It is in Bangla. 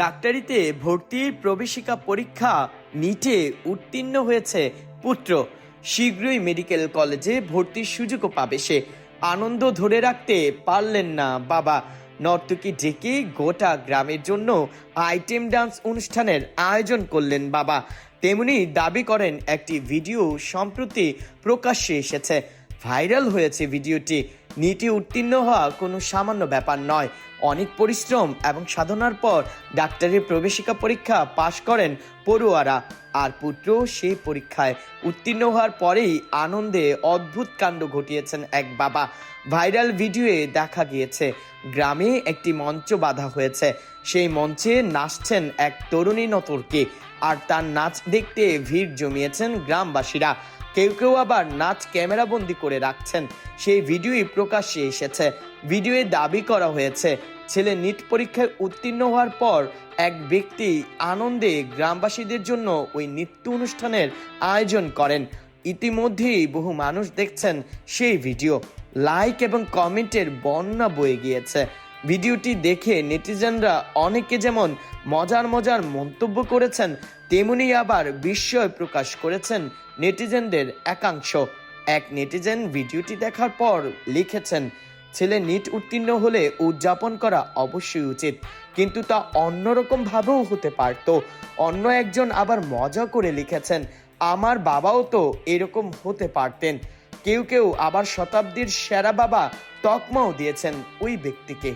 ডাক্তারিতে ভর্তির প্রবেশিকা পরীক্ষা নিটে উত্তীর্ণ হয়েছে পুত্র। শীঘ্রই মেডিকেল কলেজে ভর্তির সুযোগও পাবে সে। আনন্দ ধরে রাখতে পারলেন না বাবা। নর্তকী ডেকে গোটা গ্রামের জন্য আইটেম ডান্স অনুষ্ঠানের আয়োজন করলেন বাবা। তেমনি দাবি করেন একটি ভিডিও সম্প্রতি প্রকাশ্যে এসেছে। ভাইরাল হয়েছে ভিডিওটি। নিটে উত্তীর্ণ হওয়া কোনো সামান্য ব্যাপার নয়। অনেক পরিশ্রম এবং সাধনার পর ডাক্তারের প্রবেশিকা পরীক্ষা পাশ করেন পড়ুয়ারা আর পুত্র সেই পরীক্ষায় উত্তীর্ণ হওয়ার পরেই আনন্দে অদ্ভুত কাণ্ড ঘটিয়েছেন এক বাবা। ভাইরাল ভিডিওয়ে দেখা গিয়েছে, গ্রামে একটি মঞ্চ বাঁধা হয়েছে। সেই মঞ্চে নাচছেন এক তরুণী নতর্কে আর তার নাচ দেখতে ভিড় জমিয়েছেন গ্রামবাসীরা। কেউ কেউ আবার নাচ ক্যামেরাবন্দি করে রাখছেন। সেই ভিডিওই প্রকাশ্যে এসেছে। ভিডিওয়ে দাবি করা হয়েছে ছেলে নিট পরীক্ষায় উত্তীর্ণ হওয়ার পর এক ব্যক্তি আনন্দে গ্রামবাসীদের জন্য ওই নৃত্য অনুষ্ঠানের আয়োজন করেন। ইতিমধ্যেই বহু মানুষ দেখছেন সেই ভিডিও। লাইক এবং কমেন্টের বন্যা বয়ে গিয়েছে। ভিডিওটি দেখে নেটিজেনরা অনেকে যেমন মজার মজার মন্তব্য করেছেন, তেমনি আবার বিস্ময় প্রকাশ করেছেন নেটিজেনদের একাংশ। এক নেটিজেন ভিডিওটি দেখার পর লিখেছেন ছেলে নিট উত্তীর্ণ হলে উদযাপন করা অবশ্যই উচিত, কিন্তু তা অন্যরকম ভাবেও হতে পারত। অন্য একজন আবার মজা করে লিখেছেন, আমার বাবাও তো এরকম হতে পারতেন। কেউ কেউ আবার শতাব্দীর সেরা বাবা তকমাও দিয়েছেন ওই ব্যক্তিকে।